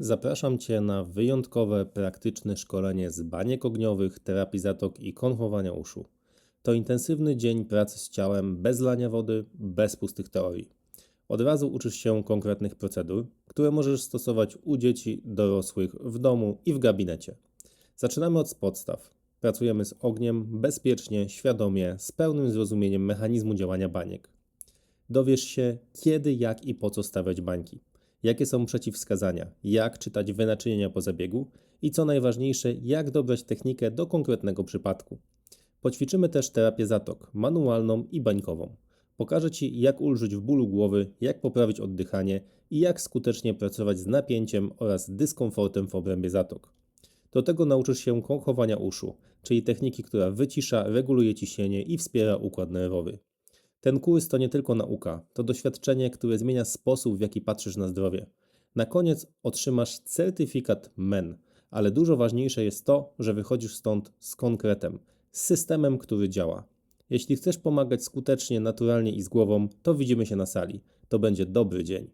Zapraszam Cię na wyjątkowe, praktyczne szkolenie z baniek ogniowych, terapii zatok i konchowania uszu. To intensywny dzień pracy z ciałem bez lania wody, bez pustych teorii. Od razu uczysz się konkretnych procedur, które możesz stosować u dzieci, dorosłych, w domu i w gabinecie. Zaczynamy od podstaw. Pracujemy z ogniem bezpiecznie, świadomie, z pełnym zrozumieniem mechanizmu działania baniek. Dowiesz się, kiedy, jak i po co stawiać bańki, jakie są przeciwwskazania, jak czytać wynaczynienia po zabiegu i co najważniejsze, jak dobrać technikę do konkretnego przypadku. Poćwiczymy też terapię zatok, manualną i bańkową. Pokażę Ci, jak ulżyć w bólu głowy, jak poprawić oddychanie i jak skutecznie pracować z napięciem oraz dyskomfortem w obrębie zatok. Do tego nauczysz się kąchowania uszu, czyli techniki, która wycisza, reguluje ciśnienie i wspiera układ nerwowy. Ten kurs to nie tylko nauka, to doświadczenie, które zmienia sposób, w jaki patrzysz na zdrowie. Na koniec otrzymasz certyfikat MEN, ale dużo ważniejsze jest to, że wychodzisz stąd z konkretem, z systemem, który działa. Jeśli chcesz pomagać skutecznie, naturalnie i z głową, to widzimy się na sali. To będzie dobry dzień.